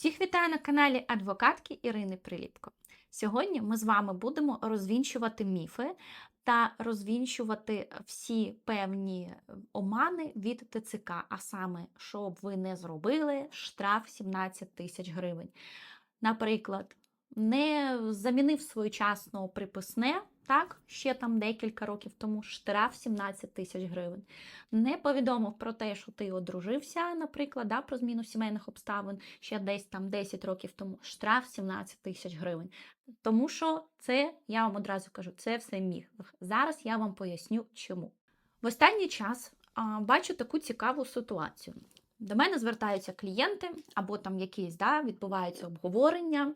Всіх вітаю на каналі адвокатки Ірини Приліпко. Сьогодні ми з вами будемо розвінчувати міфи та розвінчувати всі певні омани від ТЦК, а саме, щоб ви не зробили штраф 17 тисяч гривень. Наприклад, не замінив своєчасно приписне, так, ще там декілька років тому штраф 17 тисяч гривень. Не повідомив про те, що ти одружився, наприклад, да, про зміну сімейних обставин ще десь там 10 років тому, штраф 17 тисяч гривень. Тому що це, я вам одразу кажу, це все міф. Зараз я вам поясню, чому. В останній час а, бачу таку цікаву ситуацію. До мене звертаються клієнти, або там якісь да, відбуваються обговорення,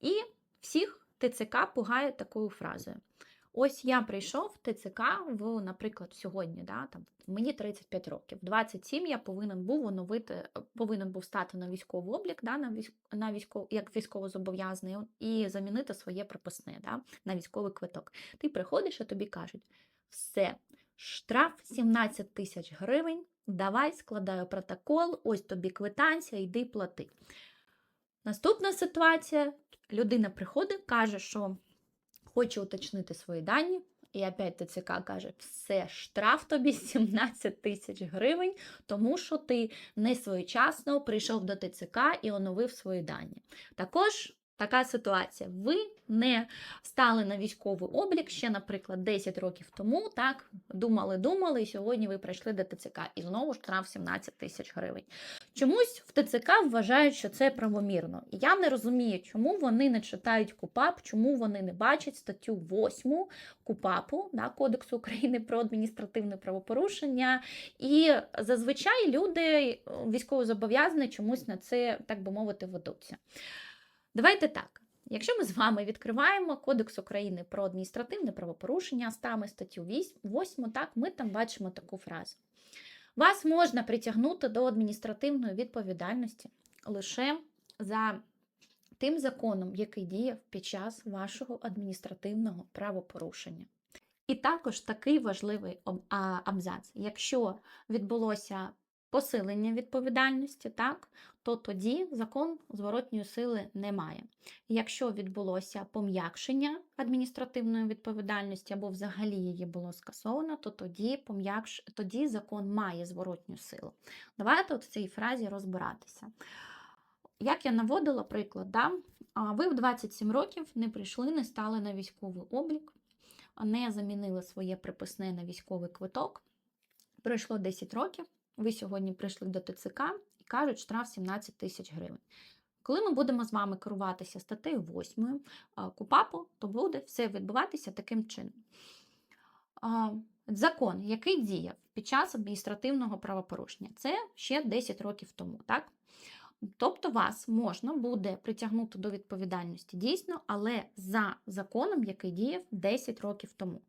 і всіх ТЦК пугають такою фразою. Ось я прийшов в ТЦК в, наприклад, сьогодні, да, там, мені 35 років. 27 я повинен був оновити, повинен був стати на військовий облік, да, на військ, на військов, як військовозобов'язаний, і замінити своє приписне да, на військовий квиток. Ти приходиш, а тобі кажуть, все, штраф 17 тисяч гривень, давай складаю протокол, ось тобі квитанція, йди плати. Наступна ситуація: людина приходить, каже, що хоче уточнити свої дані. І опять ТЦК каже, все, штраф тобі 17 тисяч гривень, тому що ти не своєчасно прийшов до ТЦК і оновив свої дані. Також така ситуація. Ви не стали на військовий облік ще, наприклад, 10 років тому, так, думали-думали, і сьогодні ви прийшли до ТЦК. І знову штраф 17 тисяч гривень. Чомусь в ТЦК вважають, що це правомірно. І я не розумію, чому вони не читають КУПАП, чому вони не бачать статтю 8 КУПАПу да, Кодексу України про адміністративне правопорушення. І зазвичай люди військовозобов'язані чомусь на це, так би мовити, ведуться. Давайте так. Якщо ми з вами відкриваємо Кодекс України про адміністративне правопорушення, стами статтю 8, так, ми там бачимо таку фразу. Вас можна притягнути до адміністративної відповідальності лише за тим законом, який діяв під час вашого адміністративного правопорушення. І також такий важливий абзац. Якщо відбулося посилення відповідальності, так, то тоді закон зворотньої сили не має. Якщо відбулося пом'якшення адміністративної відповідальності або взагалі її було скасовано, то тоді пом'якш... тоді закон має зворотню силу. Давайте от в цій фразі розбиратися. Як я наводила приклад, да? ви в 27 років не прийшли, не стали на військовий облік, не замінили своє приписне на військовий квиток. Пройшло 10 років, ви сьогодні прийшли до ТЦК і кажуть, штраф 17 тисяч гривень. Коли ми будемо з вами керуватися статтею 8 КУПАПу, то буде все відбуватися таким чином. Закон, який діяв під час адміністративного правопорушення, це ще 10 років тому. так? Тобто вас можна буде притягнути до відповідальності дійсно, але за законом, який діяв 10 років тому.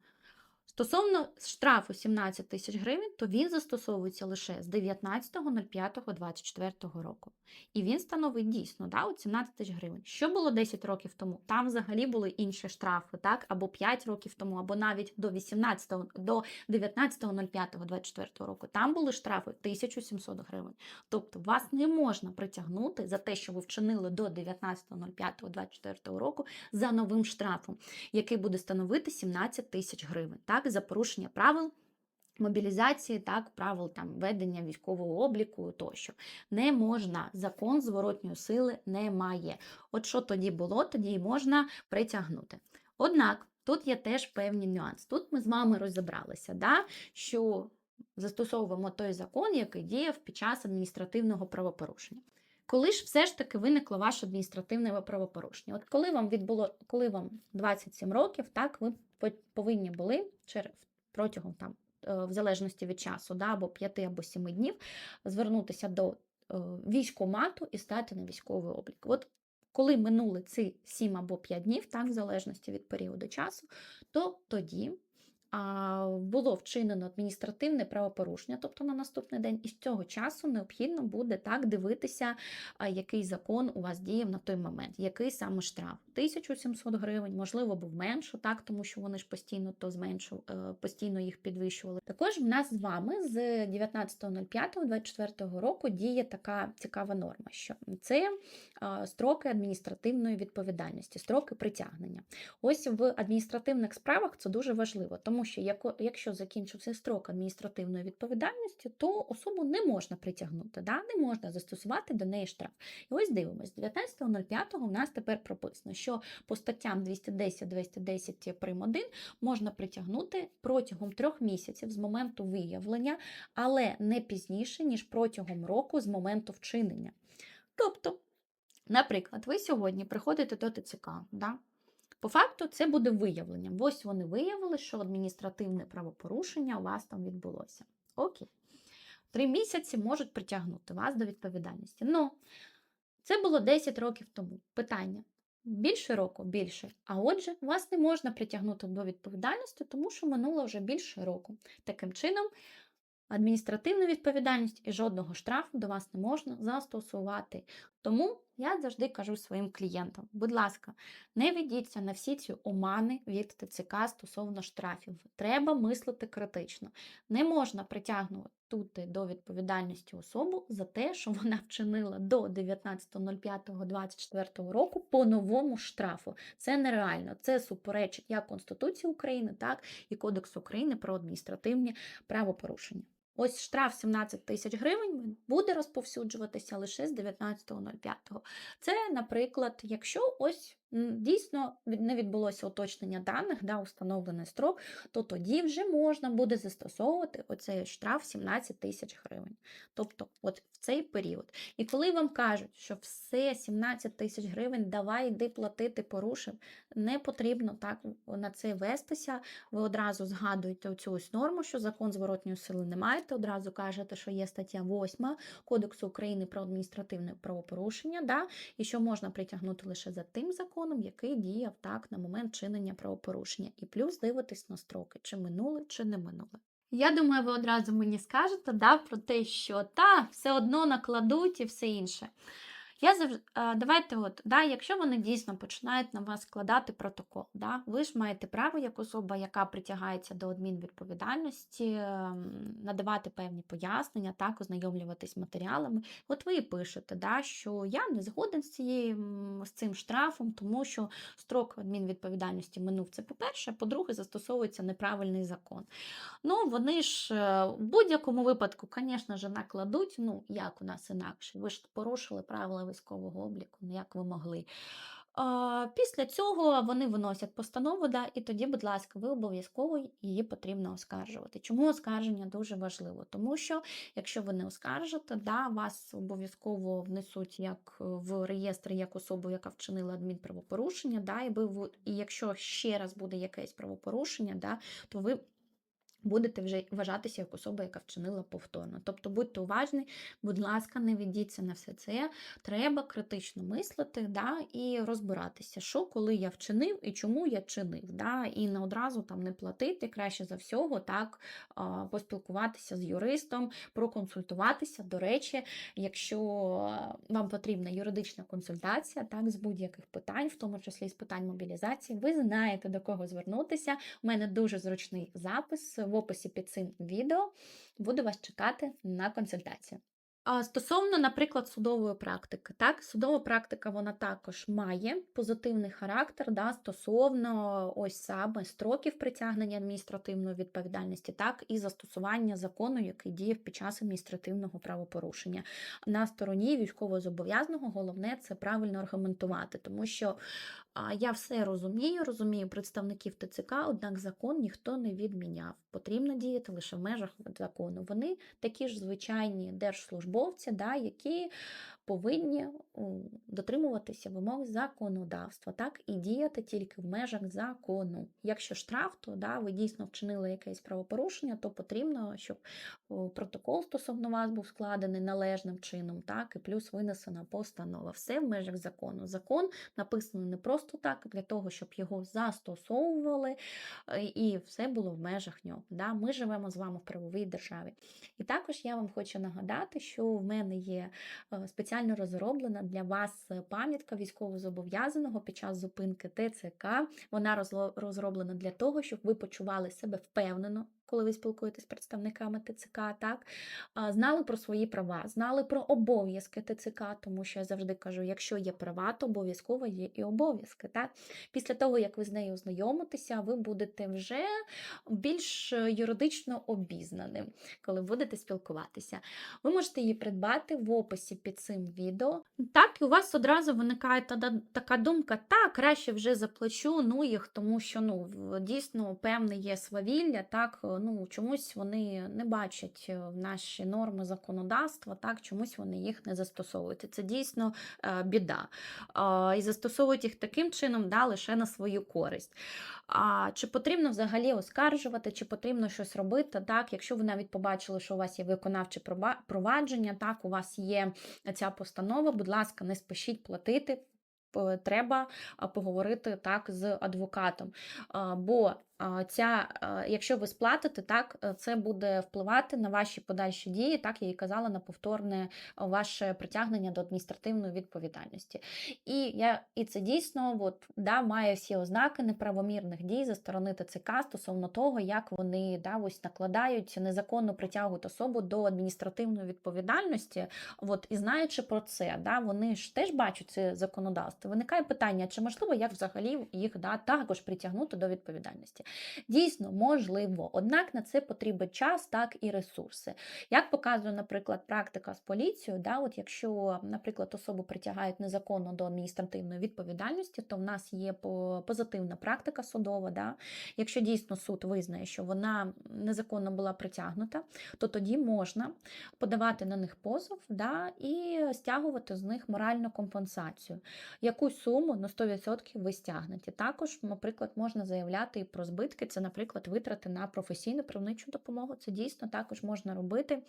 Стосовно штрафу 17 тисяч гривень, то він застосовується лише з 19.05.24 року. І він становить дійсно да, от 17 тисяч гривень. Що було 10 років тому? Там взагалі були інші штрафи, так? або 5 років тому, або навіть до 18 до 19.05.24 року. Там були штрафи 1700 гривень. Тобто вас не можна притягнути за те, що ви вчинили до 19.05.24 року за новим штрафом, який буде становити 17 тисяч гривень. Так? За порушення правил. Мобілізації, так, правил там ведення військового обліку тощо. Не можна, закон зворотньої сили немає. От що тоді було, тоді й можна притягнути. Однак тут є теж певний нюанс. Тут ми з вами розібралися, да, що застосовуємо той закон, який діяв під час адміністративного правопорушення. Коли ж все ж таки виникло ваше адміністративне правопорушення? От коли вам відбуло, коли вам 27 років, так ви повинні були протягом там, е, в залежності від часу, да, або 5 або 7 днів, звернутися до е, військомату і стати на військовий облік. От коли минули ці 7 або 5 днів, так, в залежності від періоду часу, то тоді було вчинено адміністративне правопорушення, тобто на наступний день, і з цього часу необхідно буде так дивитися, який закон у вас діяв на той момент, який саме штраф. 1700 гривень, можливо, був менше, так, тому що вони ж постійно то зменшували, постійно їх підвищували. Також в нас з вами з 19.05.24 року діє така цікава норма, що це строки адміністративної відповідальності, строки притягнення. Ось в адміністративних справах це дуже важливо, тому що якщо закінчився строк адміністративної відповідальності, то особу не можна притягнути, да? не можна застосувати до неї штраф. І ось дивимось, 19.05 у нас тепер прописано, що по статтям 210-210 прим. 1 можна притягнути протягом трьох місяців з моменту виявлення, але не пізніше, ніж протягом року з моменту вчинення. Тобто, наприклад, ви сьогодні приходите до ТЦК, да? По факту це буде виявленням. Ось вони виявили, що адміністративне правопорушення у вас там відбулося. Окей. Три місяці можуть притягнути вас до відповідальності. Ну, це було 10 років тому. Питання. Більше року, більше. А отже, вас не можна притягнути до відповідальності, тому що минуло вже більше року. Таким чином, адміністративну відповідальність і жодного штрафу до вас не можна застосувати. Тому я завжди кажу своїм клієнтам: будь ласка, не ведіться на всі ці омани від ТЦК стосовно штрафів. Треба мислити критично. Не можна притягнути до відповідальності особу за те, що вона вчинила до 19.05.24 року по новому штрафу. Це нереально. Це суперечить як Конституції України, так і Кодексу України про адміністративні правопорушення. Ось штраф 17 тисяч гривень буде розповсюджуватися лише з 19.05. Це, наприклад, якщо ось дійсно не відбулося уточнення даних, да, установлений строк, то тоді вже можна буде застосовувати оцей штраф 17 тисяч гривень. Тобто, от в цей період. І коли вам кажуть, що все 17 тисяч гривень, давай йди платити, порушив, не потрібно так на це вестися. Ви одразу згадуєте цю ось норму, що закон зворотньої сили не маєте, одразу кажете, що є стаття 8 Кодексу України про адміністративне правопорушення, да, і що можна притягнути лише за тим законом, який діяв так на момент чинення правопорушення. І плюс дивитись на строки, чи минули, чи не минули. Я думаю, ви одразу мені скажете да, про те, що та, все одно накладуть і все інше. Я завжди, Давайте, от, да, якщо вони дійсно починають на вас складати протокол, да, ви ж маєте право, як особа, яка притягається до адмінвідповідальності, ем, надавати певні пояснення, так, ознайомлюватись з матеріалами. От ви і пишете, да, що я не згоден з, цією, з цим штрафом, тому що строк адмінвідповідальності минув це по-перше, по-друге, застосовується неправильний закон. Ну, вони ж е, в будь-якому випадку, звісно ж, накладуть, ну, як у нас інакше, ви ж порушили правила військового обліку, ну як ви могли. Після цього вони виносять постанову, да, і тоді, будь ласка, ви обов'язково її потрібно оскаржувати. Чому оскарження дуже важливо? Тому що, якщо ви не оскаржите, да, вас обов'язково внесуть як в реєстр як особу, яка вчинила адмінправопорушення, да, і ви, і якщо ще раз буде якесь правопорушення, да, то ви будете вже вважатися як особа, яка вчинила повторно. Тобто будьте уважні, будь ласка, не ведіться на все це. Треба критично мислити да, і розбиратися, що коли я вчинив і чому я чинив. Да, І не одразу там не платити, краще за всього, так, поспілкуватися з юристом, проконсультуватися. До речі, якщо вам потрібна юридична консультація, так, з будь-яких питань, в тому числі з питань мобілізації, ви знаєте, до кого звернутися. У мене дуже зручний запис в описі під цим відео. Буду вас чекати на консультацію. Стосовно, наприклад, судової практики, так, судова практика вона також має позитивний характер да, стосовно ось саме строків притягнення адміністративної відповідальності, так і застосування закону, який діяв під час адміністративного правопорушення. На стороні військовозобов'язаного головне це правильно аргументувати, тому що я все розумію, розумію представників ТЦК, однак закон ніхто не відміняв. Потрібно діяти лише в межах закону. Вони такі ж звичайні держслужбовці, да, які повинні дотримуватися вимог законодавства, так, і діяти тільки в межах закону. Якщо штраф, то да, ви дійсно вчинили якесь правопорушення, то потрібно, щоб протокол стосовно вас був складений належним чином, так, і плюс винесена постанова. Все в межах закону. Закон написаний не просто так, для того, щоб його застосовували, е, і все було в межах нього. Да? Ми живемо з вами в правовій державі. І також я вам хочу нагадати, що в мене є е, спеціально розроблена для вас пам'ятка військовозобов'язаного під час зупинки ТЦК. Вона розроблена для того, щоб ви почували себе впевнено. Коли ви спілкуєтесь з представниками ТЦК, так знали про свої права, знали про обов'язки ТЦК, тому що я завжди кажу, якщо є права, то обов'язково є і обов'язки. Так? Після того, як ви з нею ознайомитеся, ви будете вже більш е, юридично обізнаним, коли будете спілкуватися. Ви можете її придбати в описі під цим відео. Так, і у вас одразу виникає така думка, так, краще вже заплачу, ну їх, тому що ну, дійсно певне є свавілля, так, ну, чомусь вони не бачать е, наші норми законодавства, так, чомусь вони їх не застосовують. Це дійсно е, біда. І застосовують їх таким чином да, лише на свою користь. А чи потрібно взагалі оскаржувати, чи потрібно щось робити, так, якщо ви навіть побачили, що у вас є виконавче провадження, так, у вас є ця постанова, будь ласка, не спішіть платити. Треба поговорити так з адвокатом. Бо ця, якщо ви сплатите, так, е, це буде впливати на ваші подальші дії, так я і казала, на повторне ваше притягнення до адміністративної відповідальності. І, я, і це дійсно от, да, має всі ознаки неправомірних дій за сторони ТЦК стосовно того, як вони да, ось накладають, незаконно притягують особу до адміністративної відповідальності. От, і знаючи про це, да, вони ж теж бачать це законодавство. Виникає питання, чи можливо як взагалі їх да, також притягнути до відповідальності. Дійсно, можливо, однак на це потрібен час, так і ресурси. Як показує, наприклад, практика з поліцією, да, от якщо, наприклад, особу притягають незаконно до адміністративної відповідальності, то в нас є позитивна практика судова. Да. Якщо дійсно суд визнає, що вона незаконно була притягнута, то тоді можна подавати на них позов да, і стягувати з них моральну компенсацію. Якусь суму на 100% ви стягнете. Також, наприклад, можна заявляти і про збитки, це, наприклад, витрати на професійну правничу допомогу. Це дійсно також можна робити.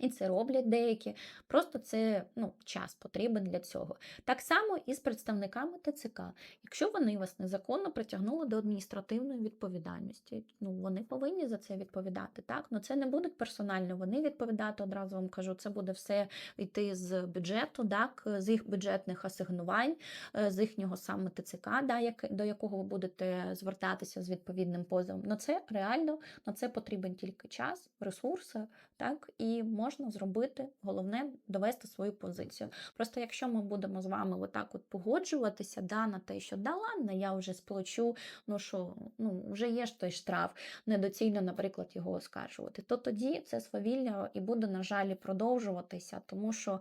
І це роблять деякі. Просто це ну, час потрібен для цього. Так само і з представниками ТЦК. Якщо вони вас незаконно притягнули до адміністративної відповідальності, ну вони повинні за це відповідати. Так, ну це не будуть персонально вони відповідати. Одразу вам кажу, це буде все йти з бюджету, так, з їх бюджетних асигнувань, е, з їхнього саме ТЦК, да, як, до якого ви будете звертатися з відповідним позовом. Ну це реально на це потрібен тільки час, ресурси, так і можна зробити. Головне довести свою позицію. Просто якщо ми будемо з вами отак от погоджуватися, да, на те, що да ладно, я вже сплачу, ну що, ну вже є ж той штраф, недоцільно, наприклад, його оскаржувати, то тоді це свавілля і буде, на жаль, продовжуватися. Тому що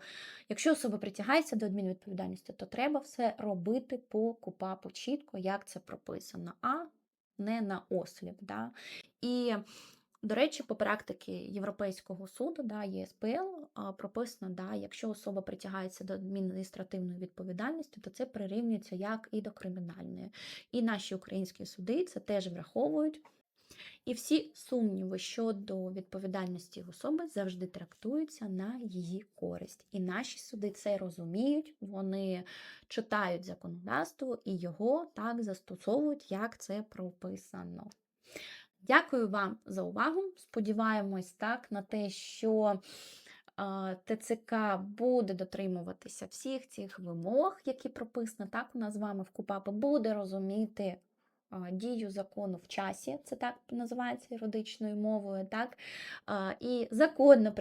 якщо особа притягається до адмінвідповідальності, то треба все робити по КУПАПу чітко, як це прописано, а не на осліп. Да? І до речі, по практиці Європейського суду, да, ЄСПЛ, прописано, да, якщо особа притягається до адміністративної відповідальності, то це прирівнюється як і до кримінальної. І наші українські суди це теж враховують. І всі сумніви щодо відповідальності особи завжди трактуються на її користь. І наші суди це розуміють, вони читають законодавство і його так застосовують, як це прописано. Дякую вам за увагу. Сподіваємось так на те, що ТЦК буде дотримуватися всіх цих вимог, які прописані так у нас з вами в КУПАП, буде розуміти дію закону в часі, це так називається юридичною мовою, так? І законно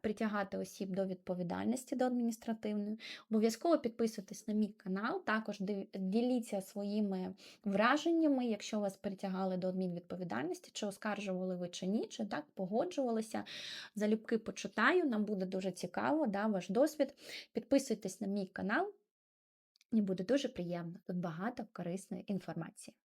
притягати осіб до відповідальності до адміністративної. Обов'язково підписуйтесь на мій канал, також діліться своїми враженнями, якщо вас притягали до адмінвідповідальності, чи оскаржували ви чи ні, чи так погоджувалися. Залюбки почитаю, нам буде дуже цікаво, да, ваш досвід. Підписуйтесь на мій канал, мені буде дуже приємно. Тут багато корисної інформації.